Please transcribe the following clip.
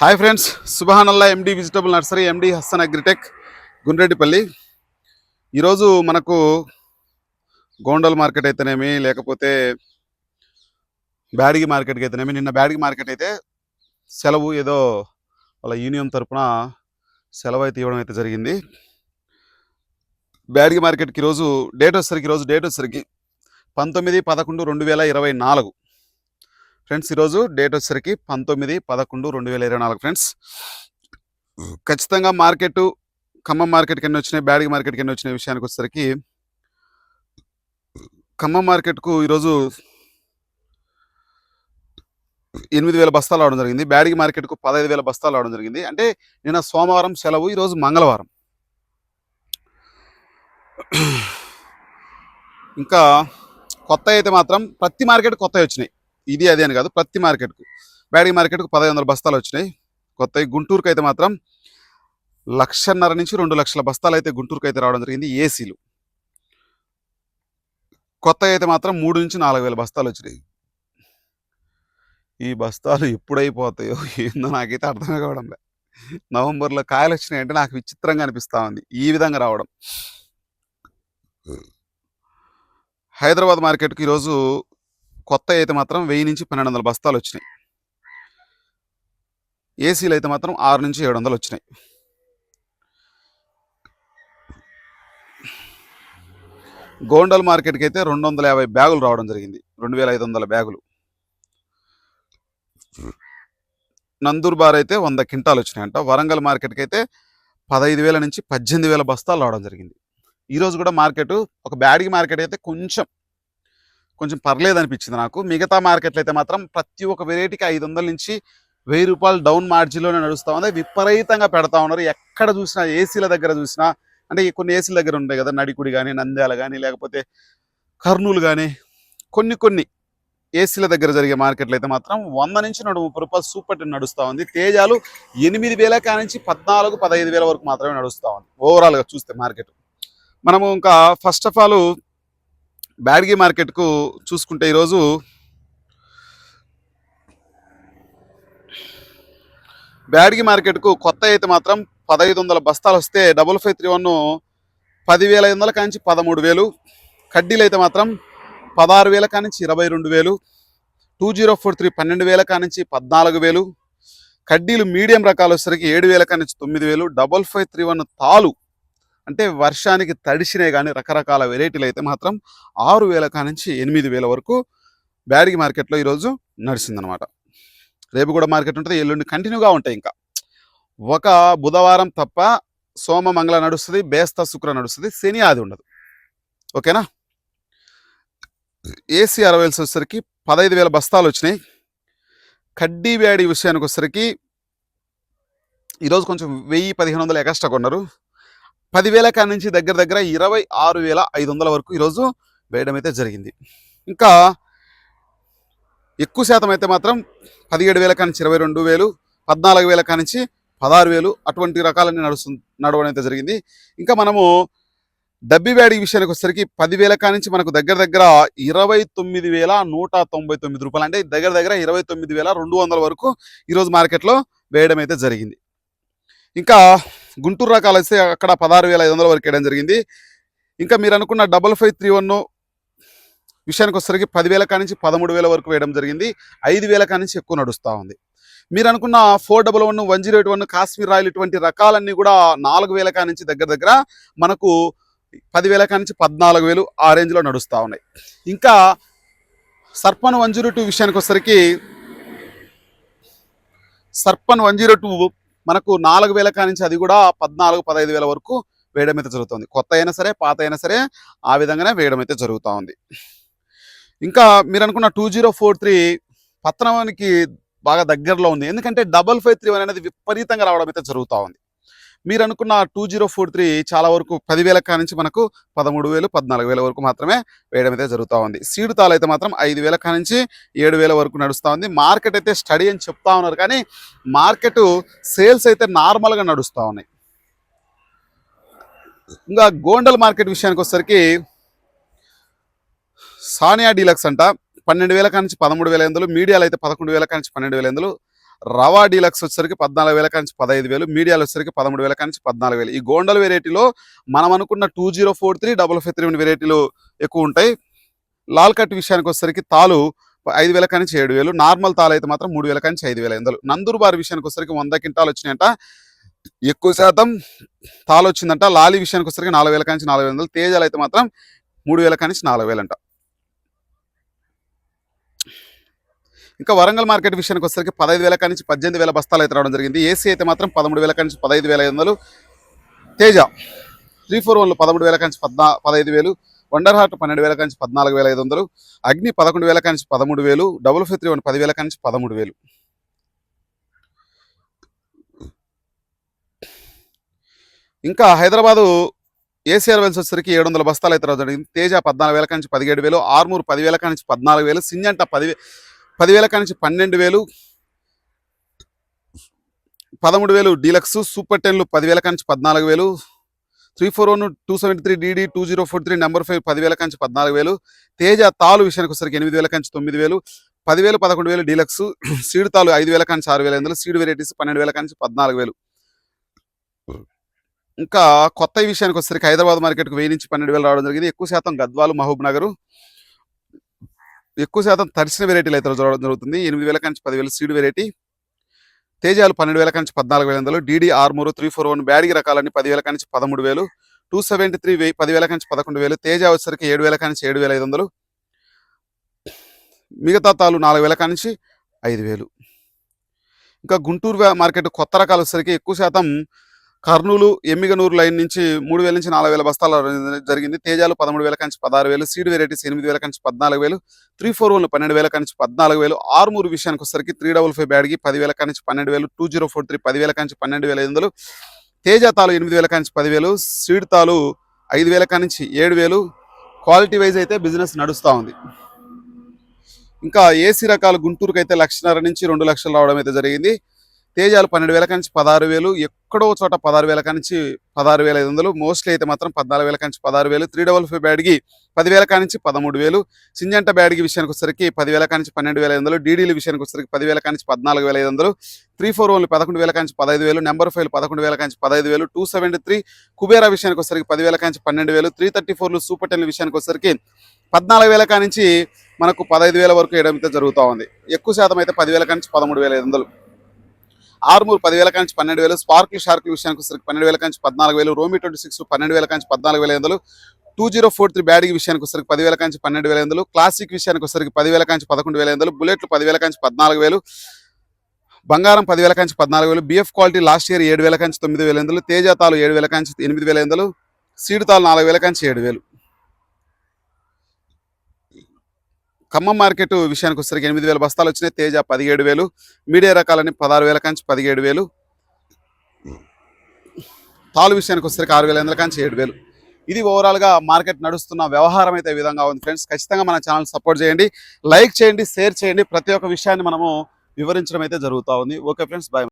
Hi friends సుబహానల్లా MD vegetable nursery MD Hassan agritech Gundreddipalli. ఈరోజు మనకు గోండల్ market అయితేనేమి లేకపోతే బ్యాడిగి మార్కెట్కి అయితేనేమి నిన్న బ్యాడిగి మార్కెట్ అయితే సెలవు ఏదో వాళ్ళ యూనియన్ తరపున సెలవు అయితే ఇవ్వడం అయితే జరిగింది. బ్యాడిగి మార్కెట్కి ఈరోజు డేట్ వచ్చేసరికి ఈరోజు డేట్ వచ్చేసరికి పంతొమ్మిది పదకొండు రెండు వేల ఇరవై నాలుగు. ఫ్రెండ్స్ ఈరోజు డేట్ వచ్చేసరికి పంతొమ్మిది పదకొండు రెండు వేల ఇరవై నాలుగు ఫ్రెండ్స్. ఖచ్చితంగా మార్కెట్ ఖమ్మం మార్కెట్కి ఎన్ని వచ్చినాయి బ్యాడిగి మార్కెట్కి ఎన్ని వచ్చినాయి విషయానికి వచ్చేసరికి ఖమ్మం మార్కెట్కు ఈరోజు ఎనిమిది వేల బస్తాలు అవడం జరిగింది. బ్యాడిగి మార్కెట్కు పదహైదు వేల బస్తాలు అవడం జరిగింది. అంటే నిన్న సోమవారం సెలవు ఈరోజు మంగళవారం. ఇంకా కొత్త అయితే మాత్రం ప్రతి మార్కెట్ కొత్త వచ్చినాయి. ఇది అదే అని కాదు ప్రతి మార్కెట్కు. బ్యాడీ మార్కెట్కు పదహైదు వందల బస్తాలు వచ్చినాయి. కొత్త గుంటూరుకు అయితే మాత్రం లక్షన్నర నుంచి రెండు లక్షల బస్తాలు అయితే గుంటూరుకు అయితే రావడం జరిగింది ఏసీలు. కొత్త అయితే మాత్రం మూడు నుంచి నాలుగు వేల బస్తాలు వచ్చినాయి. ఈ బస్తాలు ఎప్పుడైపోతాయో ఏందో నాకైతే అర్థం కావడం లే. నవంబర్లో కాయలు వచ్చినాయి అంటే నాకు విచిత్రంగా అనిపిస్తూ ఉంది. ఈ విధంగా రావడం. హైదరాబాద్ మార్కెట్కి ఈరోజు కొత్త అయితే మాత్రం వెయ్యి నుంచి పన్నెండు వందల బస్తాలు వచ్చినాయి. ఏసీలు అయితే మాత్రం ఆరు నుంచి ఏడు వందలు వచ్చినాయి. గోండల్ మార్కెట్కి అయితే రెండు వందల యాభై బ్యాగులు రావడం జరిగింది. రెండు వేల ఐదు వందల బ్యాగులు నందూర్బార్ అయితే వంద క్వింటాలు వచ్చినాయంట. వరంగల్ మార్కెట్కి అయితే పదహైదు వేల నుంచి పద్దెనిమిది వేల బస్తాలు రావడం జరిగింది. ఈరోజు కూడా మార్కెట్ ఒక బ్యాడిగి మార్కెట్ అయితే కొంచెం కొంచెం పర్లేదు అనిపించింది నాకు. మిగతా మార్కెట్లు అయితే మాత్రం ప్రతి ఒక్క వెరైటీకి ఐదు వందల నుంచి వెయ్యి రూపాయలు డౌన్ మార్జిన్లోనే నడుస్తూ ఉంది. విపరీతంగా పెడతా ఉన్నారు. ఎక్కడ చూసినా ఏసీల దగ్గర చూసినా అంటే కొన్ని ఏసీల దగ్గర ఉంటాయి కదా నడికుడి కానీ నంద్యాల కానీ లేకపోతే కర్నూలు కానీ కొన్ని కొన్ని ఏసీల దగ్గర జరిగే మార్కెట్లు అయితే మాత్రం వంద నుంచి నూట ముప్పై రూపాయలు సూపర్ నడుస్తూ ఉంది. తేజాలు ఎనిమిది వేల కానించి పద్నాలుగు పదహైదు వేల వరకు మాత్రమే నడుస్తూ ఉంది. ఓవరాల్గా చూస్తే మార్కెట్. మనము ఇంకా ఫస్ట్ ఆఫ్ ఆల్ బ్యాడ్గి మార్కెట్కు చూసుకుంటే ఈరోజు బ్యాడ్గి మార్కెట్కు కొత్త అయితే మాత్రం పదహైదు వందల బస్తాలు వస్తే డబుల్ ఫైవ్ త్రీ వన్ పదివేల ఐదు వందల కానించి పదమూడు వేలు. కడ్డీలు అయితే మాత్రం పదహారు వేల కానించి ఇరవై రెండు వేలు. టూ జీరో ఫోర్ త్రీ పన్నెండు వేల కానించి పద్నాలుగు వేలు. కడ్డీలు మీడియం రకాలు వచ్చేసరికి ఏడు వేల కానించి తొమ్మిది వేలు. డబల్ ఫైవ్ త్రీ వన్ తాలు అంటే వర్షానికి తడిసినే కానీ రకరకాల వెరైటీలు అయితే మాత్రం ఆరు వేల కానించి ఎనిమిది వేల వరకు బ్యాడిగి మార్కెట్లో ఈరోజు నడిచిందనమాట రేపు కూడా మార్కెట్ ఉంటుంది ఎల్లుండి కంటిన్యూగా ఉంటాయి ఇంకా. ఒక బుధవారం తప్ప సోమ మంగళ నడుస్తుంది బేస్త శుక్ర నడుస్తుంది శని ఆది ఉండదు. ఓకేనా? ఏసీ అరవైల్స్ వచ్చేసరికి పదహైదు వేల బస్తాలు వచ్చినాయి. కడ్డీ వ్యాడి విషయానికి వచ్చేసరికి ఈరోజు కొంచెం వెయ్యి పదిహేను వందలు ఎక్స్ట్రా కొన్నారు. పదివేల కాడి నుంచి దగ్గర దగ్గర ఇరవై ఆరు వేల ఐదు వందల వరకు ఈరోజు వేయడం అయితే జరిగింది. ఇంకా ఎక్కువ శాతం అయితే మాత్రం పదిహేడు వేల కానించి ఇరవై రెండు వేలు పద్నాలుగు వేల కానించి పదహారు వేలు అటువంటి రకాలన్నీ నడుస్తు నడవడం అయితే జరిగింది. ఇంకా మనము డబ్బి వ్యాడి విషయానికి వచ్చేసరికి పదివేల కానించి మనకు దగ్గర దగ్గర ఇరవై తొమ్మిది వేల నూట తొంభై తొమ్మిది రూపాయలు అంటే దగ్గర దగ్గర ఇరవై తొమ్మిది వేల రెండు వందల వరకు ఈరోజు మార్కెట్లో వేయడం అయితే జరిగింది. ఇంకా గుంటూరు రకాలు వస్తే అక్కడ పదహారు వేల ఐదు వందల వరకు వేయడం జరిగింది. ఇంకా మీరు అనుకున్న డబల్ ఫైవ్ త్రీ వన్ విషయానికి వచ్చేసరికి పదివేల కానించి పదమూడు వేల వరకు వేయడం జరిగింది. ఐదు వేల కానించి ఎక్కువ నడుస్తూ ఉంది. మీరు అనుకున్న four double one one zero eight one Kashmir royal ఇటువంటి రకాలన్నీ కూడా నాలుగు వేల కానించి దగ్గర దగ్గర మనకు పదివేల కానించి పద్నాలుగు వేలు ఆ రేంజ్లో నడుస్తూ ఉన్నాయి. ఇంకా సర్పన్ వన్ జీరో టూ విషయానికి వచ్చేసరికి సర్పన్ వన్ జీరో టూ మనకు నాలుగు వేల కానించి అది కూడా పద్నాలుగు పదహైదు వేల వరకు వేయడం అయితే జరుగుతుంది. కొత్త అయినా సరే పాత అయినా సరే ఆ విధంగానే వేయడం అయితే జరుగుతూ ఉంది. ఇంకా మీరు అనుకున్న టూ జీరో ఫోర్ త్రీ పట్టణానికి బాగా దగ్గరలో ఉంది. ఎందుకంటే డబల్ ఫైవ్ త్రీ వన్ అనేది విపరీతంగా రావడం అయితే జరుగుతూ ఉంది. మీరు అనుకున్న టూ జీరో ఫోర్ త్రీ చాలా వరకు పదివేల కానించి మనకు పదమూడు వేలు పద్నాలుగు వేల వరకు మాత్రమే వేయడం అయితే జరుగుతూ ఉంది. సీడు తాలు అయితే మాత్రం ఐదు వేల కానించి ఏడు వేల వరకు నడుస్తూ ఉంది. మార్కెట్ అయితే స్టడీ అని చెప్తా ఉన్నారు కానీ మార్కెట్ సేల్స్ అయితే నార్మల్గా నడుస్తూ ఉన్నాయి. ఇంకా గోండల్ మార్కెట్ విషయానికి వచ్చేసరికి సానియా డీలక్స్ అంట. పన్నెండు వేల కానించి పదమూడు వేల ఎందులు మీడియాలో అయితే పదకొండు వేల కానించి పన్నెండు వేల ఎందులు రవా డీలక్స్ వచ్చేసరికి పద్నాలుగు వేల కాంచి పదహైదు వేలు మీడియాలు వచ్చేసరికి పదమూడు వేల కాంచి పద్నాలుగు వేలు. ఈ గోండల్ వెరైటీలో మనం అనుకున్న two zero four three double five three వెరైటీలు ఎక్కువ ఉంటాయి. లాల్ కట్ విషయానికి వచ్చేసరికి తాలు ఐదు వేల కానించి ఏడు వేలు నార్మల్ తాలు అయితే మాత్రం మూడు వేల కానించి ఐదు వేల ఐదు నందూరుబార్ విషయానికి వచ్చేసరికి వంద కింటాలు వచ్చినాయంట. ఎక్కువ శాతం తాలు వచ్చిందంట. లాలి విషయానికి వచ్చేసరికి నాలుగు వేల కానించి నాలుగు వేల తేజాలు అయితే మాత్రం మూడు వేల కానించి నాలుగు వేలంట. ఇంకా వరంగల్ మార్కెట్ విషయానికి వచ్చేసరికి పదహైదు వేల కానించి పద్దెనిమిది వేల బస్తాలు అయితే రావడం జరిగింది. ఏసీ అయితే మాత్రం పదమూడు వేల కానించి పదహైదు వేల ఐదు వందలు. తేజ త్రీ ఫోర్ వన్లు పదమూడు వేల కానించి పద్నా పదహైదు వేలు. వండర్ హార్ట్ పన్నెండు వేల కానించి పద్నాలుగు వేల ఐదు వందలు. అగ్ని పదకొండు వేల కానించి పదమూడు వేలు. డబుల్ ఫైవ్ త్రీ వన్ పదివేల కానించి పదమూడు వేలు. ఇంకా హైదరాబాదు ఏసీఆర్ వెల్స్ వచ్చేసరికి ఏడు వందల బస్తాలు అయితే రావడం జరిగింది. తేజ పద్నాలుగు వేల కానించి పదిహేడు వేలు. ఆర్మూర్ పదివేల కానించి పద్నాలుగు వేలు. సింజంట పదివే పదివేల కానించి పన్నెండు వేలు పదమూడు వేలు డీలక్స్ సూపర్ టెన్లు పదివేల కానించి పద్నాలుగు వేలు three four one two seventy three DD two zero four three number five పదివేల కాంచి పద్నాలుగు వేలు తేజ తాలు విషయానికి వచ్చరికి ఎనిమిది వేల కాంచి తొమ్మిది వేలు పదివేలు పదకొండు వేలు డీలక్స్ సీడ్ తాలు ఐదు వేల కాంచి ఆరు వేల ఐదు సీడ్ వెరైటీస్ పన్నెండు వేల కాంచి పద్నాలుగు వేలు. ఇంకా కొత్త విషయానికి వచ్చరికి హైదరాబాద్ మార్కెట్కు వెయ్యి నుంచి పన్నెండు వేలు రావడం జరిగింది. ఎక్కువ శాతం గద్వాలు మహబూబ్ నగరు ఎక్కువ శాతం తరిసిన వెరైటీలు అయితే చూడడం జరుగుతుంది. ఎనిమిది వేల కంచి పదివేలు సీడ్ వెరైటీ తేజాలు పన్నెండు వేల కంచి పద్నాలుగు వేల వందలు. DD Armoor three four one Byadgi రకాలన్నీ పదివేల కంచి పదమూడు వేలు. టూ సెవెంటీ త్రీ వెయ్యి పదివేల కంచి పదకొండు వేలు. తేజ వచ్చేసరికి ఏడు వేల కానించి ఏడు వేల ఐదు వందలు. మిగతా తాలు నాలుగు వేల కానించి ఐదు వేలు. ఇంకా గుంటూరు మార్కెట్ కొత్త రకాలు వచ్చేసరికి ఎక్కువ శాతం కర్నూలు ఎమ్మిగనూరు లైన్ నుంచి మూడు వేల నుంచి నాలుగు వేల బస్తాలు జరిగింది. తేజాలు పదమూడు వేల కంచి పదహారు వేలు సీడ్ వెరైటీస్ ఎనిమిది వేల కంచి పద్నాలుగు వేలు త్రీ ఫోర్ వన్ పన్నెండు వేల కంచి పద్నాలుగు వేలు ఆరుమూరు విషయానికి వచ్చేసరికి త్రీ డబుల్ ఫైవ్ బ్యాడ్కి పదివేల కంచి పన్నెండు వేలు టూ జీరో ఫోర్ త్రీ పదివేల కంచి పన్నెండు వేల ఐదు వందలు తేజ తాలు ఎనిమిది వేల కంచి పదివేలు సీడ్ తాలు ఐదు వేల నుంచి ఏడు వేలు. క్వాలిటీ వైజ్ అయితే బిజినెస్ నడుస్తూ ఉంది. ఇంకా ఏసీ రకాలు గుంటూరుకు అయితే లక్షన్నర నుంచి రెండు లక్షలు రావడం అయితే జరిగింది. తేజాలు పన్నెండు వేల నుంచి పదహారు వేలు ఎక్కడో చోట పదహారు వేల నుంచి పదహారు వేల ఐదు వందలు మోస్ట్లీ అయితే మాత్రం పద్నాలుగు వేల నుంచి పదహారు వేలు త్రీ డబల్ ఫైవ్ బ్యాడ్కి పదివేల నుంచి పదమూడు వేలు సింజంట బ్యాడ్కి విషయానికి వచ్చరికి పదివేల నుంచి పన్నెండు వేల ఐదు వందలు డీడీల విషయానికి వచ్చరికి పదివేల నుంచి పద్నాలుగు వేల ఐదు వందలు త్రీ ఫోర్ వన్లు పదకొండు వేల నుంచి పదహైదు వేలు నెంబర్ ఫైవ్ పదకొండు వేల నుంచి పదహైదు వేలు టూ సెవెంటీ త్రీ కుబేరా విషయానికి వచ్చరికి పదివేల నుంచి పన్నెండు వేలు త్రీ థర్టీ ఫోర్లు సూపర్ టెన్ విషయానికి వచ్చరికి పద్నాలుగు వేల కానించి మనకు పదహైదు వేల వరకు వేయడం అయితే జరుగుతూ ఉంది. ఎక్కువ శాతం అయితే పదివేల కానించి పదమూడు వేల ఐదు వందలు. ఆర్మూర్ పదివేల నుంచి పన్నెండు వేలు స్పార్కిల్ షార్కిల్ విషయానికి వచ్చరికి పన్నెండు వేల కాంచి పద్నాలుగు వేలు రోమి ట్వంటీ సిక్స్ పన్నెండు వేల నుంచి పద్నాలుగు వేల ఐదు two zero four three batting విషయానికి వచ్చరికి పదివేల నుంచి పన్నెండు వేల ఐదు వందలు క్లాసిక్ విషయానికి వచ్చరికి పదివేల కాంచి పదకొండు వేల ఐదు బుల్లెట్లు పదివేల నుంచి పద్నాలుగు వేలు బంగారం పదివేల నుంచి పద్నాలుగు వేలు బిఎఫ్ క్వాలిటీ లాస్ట్ ఇయర్ ఏడు వేల కాంచి తొమ్మిది వేల ఐదు వందలు ఏడు వేల కాంచి ఎనిమిది వేల ఐదు వందలు సీడ్ తాలు నాలుగు వేల కాంచి ఏడు వేలు. ఖమ్మం మార్కెట్ విషయానికి వస్తే ఎనిమిది వేల బస్తాలు వచ్చినాయి. తేజ పదిహేడు వేలు మీడియా రకాలని పదహారు వేల కాంచి పదిహేడు వేలు. తాలు విషయానికి వస్తే ఆరు వేల ఎనిమిది కాంచి ఏడు వేలు. ఇది ఓవరాల్గా మార్కెట్ నడుస్తున్న వ్యవహారం అయితే విధంగా ఉంది ఫ్రెండ్స్. ఖచ్చితంగా మన ఛానల్ సపోర్ట్ చేయండి లైక్ చేయండి షేర్ చేయండి. ప్రతి ఒక్క విషయాన్ని మనము వివరించడం అయితే జరుగుతూ ఉంది. Okay friends bye